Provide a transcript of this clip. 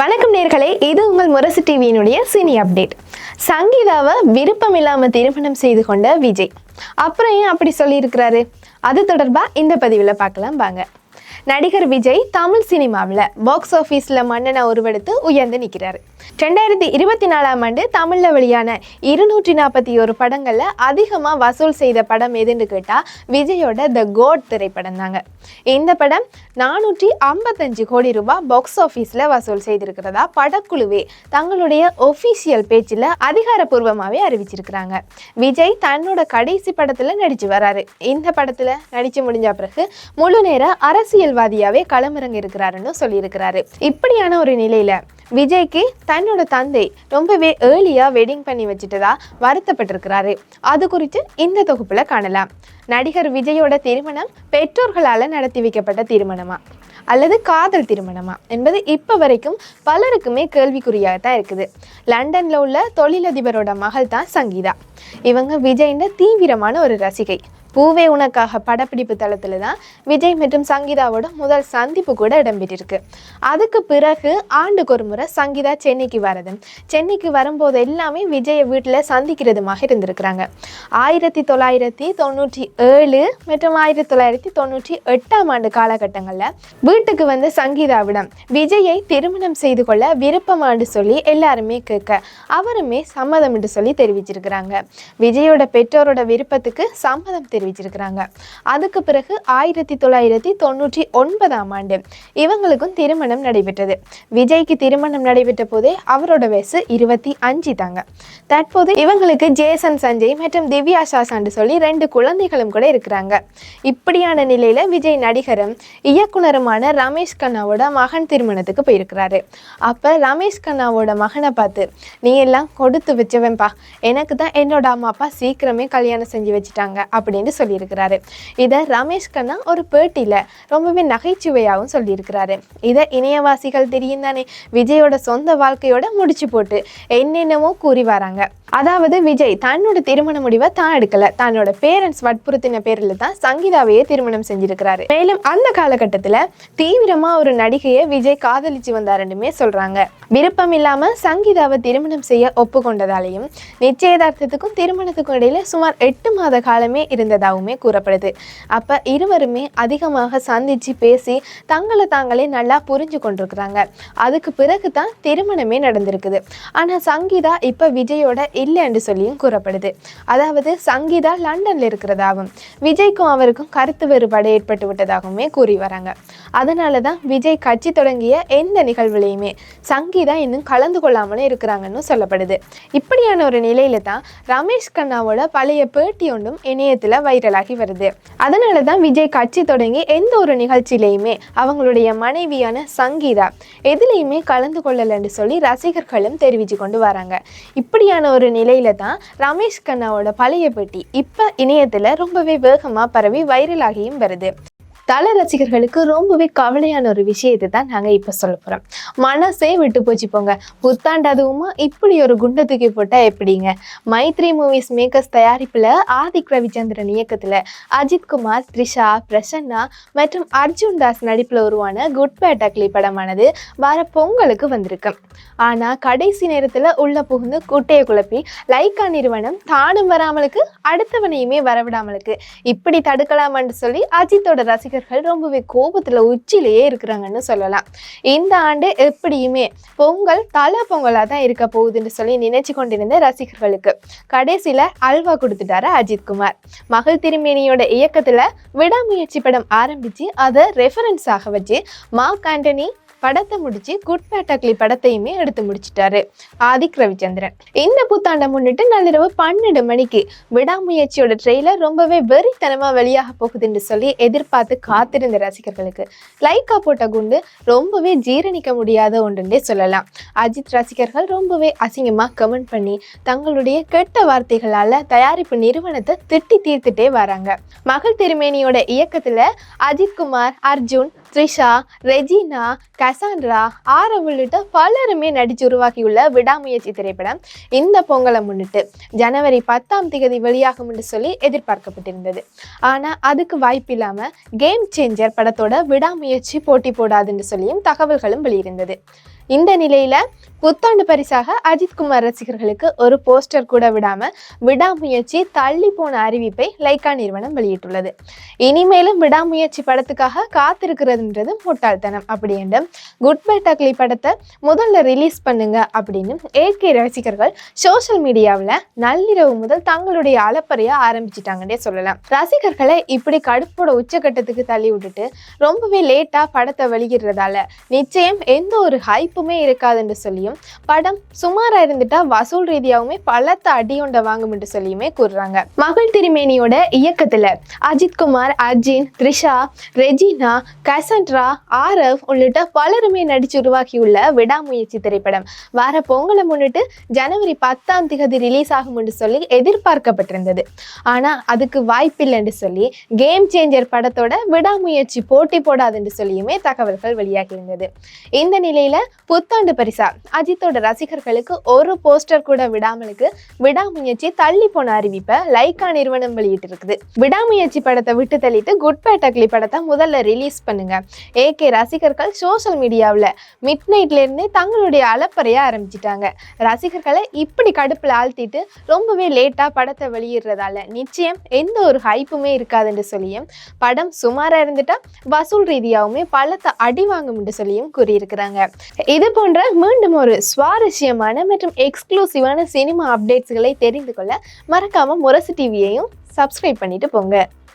வணக்கம் நேர்களே இது உங்கள் முரசு டிவியினுடைய சினி அப்டேட். சங்கீதாவை விருப்பம் இல்லாமல் திருமணம் செய்து கொண்ட விஜய். அப்புறம் ஏன் அப்படி சொல்லியிருக்கிறாரு? அது தொடர்பாக இந்த பதிவில் பார்க்கலாம் வாங்க. நடிகர் விஜய் தமிழ் சினிமாவில் பாக்ஸ் ஆஃபீஸில் மன்னனை உருவெடுத்து உயர்ந்து நிற்கிறாரு. ரெண்டாயிரத்தி இருபத்தி நாலாம் ஆண்டு தமிழில் வெளியான இருநூற்றி நாற்பத்தி ஒரு படங்களில் அதிகமாக வசூல் செய்த படம் எதுன்னு கேட்டால் விஜயோட த கோட் திரைப்படம் தாங்க. இந்த படம் நானூற்றி ஐம்பத்தஞ்சு கோடி ரூபாய் பாக்ஸ் ஆஃபீஸில் வசூல் செய்திருக்கிறதா படக்குழுவே தங்களுடைய ஒஃபிஷியல் பேச்சில் அதிகாரப்பூர்வமாகவே அறிவிச்சிருக்கிறாங்க. விஜய் தன்னோட கடைசி படத்தில் நடித்து வராரு. இந்த படத்தில் நடித்து முடிஞ்ச பிறகு முழு நேர அரசியல்வாதியாகவே களமிறங்க இருக்கிறாருன்னு சொல்லியிருக்கிறாரு. இப்படியான ஒரு நிலையில் விஜய்க்கு தன்னோட தந்தை ரொம்பவே ஏர்லியாக வெட்டிங் பண்ணி வச்சுட்டதா வருத்தப்பட்டிருக்கிறாரு. அது குறித்து இந்த தொகுப்பில் காணலாம். நடிகர் விஜயோட திருமணம் பெற்றோர்களால் நடத்தி வைக்கப்பட்ட திருமணமா? அல்லது காதல் திருமணமா? என்பது இப்போ வரைக்கும் பலருக்குமே கேள்விக்குறியாக தான் இருக்குது. லண்டனில் உள்ள தொழிலதிபரோட மகள் தான் சங்கீதா. இவங்க விஜயின் தீவிரமான ஒரு ரசிகை. பூவே உனக்காக படப்பிடிப்பு தளத்தில் தான் விஜய் மற்றும் சங்கீதாவோட முதல் சந்திப்பு கூட இடம்பெற்றிருக்கு. அதுக்கு பிறகு ஆண்டுக்கு ஒரு முறை சங்கீதா சென்னைக்கு வரது சென்னைக்கு வரும்போது எல்லாமே விஜயை வீட்டில் சந்திக்கிறதுமாக இருந்திருக்கிறாங்க. ஆயிரத்தி தொள்ளாயிரத்தி தொண்ணூற்றி ஏழு மற்றும் ஆயிரத்தி தொள்ளாயிரத்தி தொண்ணூற்றி எட்டாம் ஆண்டு காலகட்டங்களில் வீட்டுக்கு வந்து சங்கீதாவிடம் விஜயை திருமணம் செய்து கொள்ள விருப்பமாண்டு சொல்லி எல்லாருமே கேட்க அவருமே சம்மதம் என்று சொல்லி தெரிவிச்சிருக்கிறாங்க. விஜயோட பெற்றோரோட விருப்பத்துக்கு சம்மதம் தெரிவிச்சிருக்கிறாங்க. அதுக்கு பிறகு ஆயிரத்தி தொள்ளாயிரத்தி தொண்ணூற்றி ஒன்பதாம் ஆண்டு இவங்களுக்கும் திருமணம் நடைபெற்றது. விஜய்க்கு திருமணம் நடைபெற்ற போதே அவரோட வயசு இருபத்தி அஞ்சு தாங்க. தற்போது இவங்களுக்கு ஜேசன் சஞ்சய் மற்றும் திவ்யா சாசாண்டு சொல்லி ரெண்டு குழந்தைகளும் கூட இருக்கிறாங்க. இப்படியான நிலையில விஜய் நடிகரும் இயக்குனருமான ரமேஷ் கண்ணாவோட மகன் திருமணத்துக்கு போயிருக்கிறாரு. அப்ப ரமேஷ் கண்ணாவோட மகனை பார்த்து நீ எல்லாம் கொடுத்து வச்சவன்பா. எனக்கு தான் என்னோட அம்மா அப்பா சீக்கிரமே கல்யாணம் செஞ்சு வச்சுட்டாங்க. அப்படின்னு சொல்லியிருக்கிறாரு. இதை ரமேஷ் கண்ணா ஒரு பேட்டியில் ரொம்பவே நகைச்சுவையாகவும் சொல்லியிருக்கிறாரு. இதை இணையவாசிகள் தெரியும் தானே? விஜயோட சொந்த வாழ்க்கையோட முடிச்சு போட்டு என்னென்னமோ கூறி வராங்க. அதாவது விஜய் தன்னோட திருமண முடிவை தான் எடுக்கல. தன்னோட பேரண்ட்ஸ் வற்புறுத்தின பேரில் தான் சங்கீதாவையே திருமணம் செஞ்சிருக்கிறாரு. மேலும் அந்த காலகட்டத்தில் தீவிரமா ஒரு நடிகையை விஜய் காதலிச்சு வந்தாருன்னுமே சொல்றாங்க. விருப்பம் இல்லாம சங்கீதாவை திருமணம் செய்ய ஒப்புக்கொண்டதாலையும் நிச்சயதார்த்தத்துக்கும் திருமணத்துக்கும் இடையில சுமார் எட்டு மாத காலமே இருந்தது இருந்ததாகவுமே கூறப்படுது. அப்ப இருவருமே அதிகமாக சந்திச்சு பேசி தங்களை தாங்களே நல்லா புரிஞ்சு கொண்டிருக்கிறாங்க. அதுக்கு பிறகு தான் திருமணமே நடந்திருக்குது. ஆனா சங்கீதா இப்போ விஜயோட இல்லைன்னு சொல்லியும் கூறப்படுது. அதாவது சங்கீதா லண்டன்ல இருக்கிறதாகவும் விஜய்க்கும் அவருக்கும் கருத்து வேறுபாடு ஏற்பட்டு விட்டதாகவுமே கூறி வராங்க. அதனால தான் விஜய் கட்சி தொடங்கிய எந்த நிகழ்வுலையுமே சங்கீதா இன்னும் கலந்து கொள்ளாமலே இருக்கிறாங்கன்னு சொல்லப்படுது. இப்படியான ஒரு நிலையில தான் ரமேஷ் கண்ணாவோட பழைய பேட்டி ஒன்றும் இணையத்தில் வைரலாகி வருது. அதனால தான் விஜய் கட்சி தொடங்கி எந்த ஒரு நிகழ்ச்சியிலையுமே அவங்களுடைய மனைவியான சங்கீதா எதுலேயுமே கலந்து கொள்ளலைன்னு சொல்லி ரசிகர்களும் தெரிவித்து கொண்டு வராங்க. இப்படியான ஒரு நிலையில தான் ரமேஷ் கண்ணாவோட பழைய பேட்டி இப்போ இணையத்தில் ரொம்பவே வேகமாக பரவி வைரலாகியும் வருது. தல ரசிகர்களுக்கு ரொம்பவே கவலையான ஒரு விஷயத்தை தான் நாங்கள் இப்போ சொல்ல போகிறோம் மனசே விட்டு போச்சு போங்க. புத்தாண்டு அதுவுமா இப்படி ஒரு குண்டை தூக்கி போட்டால் எப்படிங்க? மைத்ரி மூவிஸ் மேக்கர்ஸ் தயாரிப்பில் ஆதிக் ரவிச்சந்திரன் இயக்கத்தில் அஜித் குமார் த்ரிஷா பிரசன்னா மற்றும் அர்ஜுன் தாஸ் நடிப்பில் உருவான குட் பேட் அக்லி படமானது வர பொங்கலுக்கு வந்திருக்கு. ஆனால் கடைசி நேரத்தில் உள்ளே புகுந்து குட்டையை குழப்பி லைக்கா நிறுவனம் தானும் வராமலுக்கு அடுத்தவனையுமே வரவிடாமலுக்கு இப்படி தடுக்கலாமான்னு சொல்லி அஜித்தோட ரசிகர்கள் ரொம்பவே கோபத்தில் உச்சியிலேயே இருக்கிறாங்கன்னு சொல்லலாம். இந்த ஆண்டு எப்படியுமே பொங்கல் தலை பொங்கலாக தான் இருக்க போகுதுன்னு சொல்லி நினைச்சு கொண்டிருந்த ரசிகர்களுக்கு கடைசியில் அல்வா கொடுத்துட்டாரு அஜித்குமார் மகள் திருமேனியோட இயக்கத்தில் விடாமுயற்சி படம் ஆரம்பித்து அதை ரெஃபரன்ஸாக வச்சு மார்க் ஆண்டனி படத்தை முடிச்சு குட் பேட்டக்லி படத்தையுமே எடுத்து முடிச்சிட்டாரு. ஆதிக் ரவிச்சந்திரன். இந்த புத்தாண்டை முன்னிட்டு நள்ளிரவு பன்னெண்டு மணிக்கு விடாமுயற்சியோட ட்ரெய்லர் ரொம்பவே வெறித்தனமாக வெளியாக போகுதுன்னு சொல்லி எதிர்பார்த்து காத்திருந்த ரசிகர்களுக்கு லைக்கா போட்ட குண்டு ரொம்பவே ஜீரணிக்க முடியாத ஒன்றுன்னே சொல்லலாம். அஜித் ரசிகர்கள் ரொம்பவே அசிங்கமாக கமெண்ட் பண்ணி தங்களுடைய கெட்ட வார்த்தைகளால் தயாரிப்பு நிறுவனத்தை திட்டி தீர்த்துட்டே வராங்க. மகள் திருமேனியோட இயக்கத்தில் அஜித் குமார் அர்ஜுன் த்ரிஷா ரெஜினா கசான்ரா ஆரவ் உள்ளிட்ட பலருமே நடித்து உருவாக்கியுள்ள விடாமுயற்சி திரைப்படம் இந்த பொங்கலை முன்னிட்டு ஜனவரி பத்தாம் தேதி வெளியாகும் என்று சொல்லி எதிர்பார்க்கப்பட்டிருந்தது. ஆனால் அதுக்கு வாய்ப்பு இல்லாமல் கேம் சேஞ்சர் படத்தோட விடாமுயற்சி போட்டி போடாதுன்னு சொல்லியும் தகவல்களும் வெளியிருந்தது. இந்த நிலையில புத்தாண்டு பரிசாக அஜித்குமார் ரசிகர்களுக்கு ஒரு போஸ்டர் கூட விடாம விடாமுயற்சி தள்ளி போன அறிவிப்பை லைக்கா நிறுவனம் வெளியிட்டுள்ளது. இனிமேலும் விடாமுயற்சி படத்துக்காக காத்திருக்கிறது காத்திருக்கிறதுன்றது முட்டாள்தனம் அப்படி என்று குட் பை டக்லி படத்தை முதல்ல ரிலீஸ் பண்ணுங்க அப்படின்னு ஏகே ரசிகர்கள் சோஷியல் மீடியாவில் நள்ளிரவு முதல் தங்களுடைய அலப்பறையை ஆரம்பிச்சிட்டாங்கன்னே சொல்லலாம். ரசிகர்களை இப்படி கடுப்போட உச்சகட்டத்துக்கு தள்ளி விட்டுட்டு ரொம்பவே லேட்டாக படத்தை வெளியிடுறதால நிச்சயம் எந்த ஒரு ஹைப்புமே இருக்காதுன்னு சொல்லியும் படம் சுமாராக இருந்துட்டா வசூல் ரீதியாகவுமே பலத்த அடியொண்ட வாங்கும் என்று சொல்லியுமே கூறுறாங்க. மகள் திருமேனியோட இயக்கத்தில் அஜித்குமார் அர்ஜின் த்ரிஷா ரெஜினா கசன்ட்ரா ஆரவ் உள்ளிட்ட பலருமே நடிச்சு உருவாக்கியுள்ள விடாமுயற்சி திரைப்படம். வார பொங்கலை முன்னிட்டு ஜனவரி பத்தாம் திகதி ரிலீஸ் ஆகும் என்று சொல்லி எதிர்பார்க்கப்பட்டிருந்தது. ஆனா அதுக்கு வாய்ப்பில்லைன்னு சொல்லி கேம் சேஞ்சர் படத்தோட விடாமுயற்சி போட்டி போடாதுன்னு சொல்லியுமே தகவல்கள் வெளியாகியிருந்தது. இந்த நிலையில புத்தாண்டு பரிசா அஜித்தோட ரசிகர்களுக்கு ஒரு போஸ்டர் கூட விடாமலுக்கு விடாமுயற்சி தள்ளி போன அறிவிப்பை லைக்கா நிறுவனம் வெளியிட்டிருக்குது. விடாமுயற்சி படத்தை விட்டு தள்ளிட்டு குட் பேட்டக்லி படத்தை முதல்ல ரிலீஸ் பண்ணுங்க. ஏகே ரசிகர்கள் சோஷியல் மீடியாவில் மிட் நைட்லேருந்தே தங்களுடைய அலப்பறைய ஆரம்பிச்சிட்டாங்க. ரசிகர்களை இப்படி கடுப்பில் ஆழ்த்திட்டு ரொம்பவே லேட்டாக படத்தை வெளியிடுறதால நிச்சயம் எந்த ஒரு ஹைப்புமே இருக்காதுன்னு சொல்லியும் படம் சுமாராக இருந்துட்டால் வசூல் ரீதியாகவுமே பழத்தை அடி வாங்கும் சொல்லியும் கூறியிருக்கிறாங்க. இது போன்ற மீண்டும் ஒரு சுவாரஸ்யமான மற்றும் எக்ஸ்க்ளூசிவான சினிமா அப்டேட்ஸ்களை தெரிந்து கொள்ள மறக்காம முரசு டிவியையும் சப்ஸ்கிரைப் பண்ணிட்டு போங்க.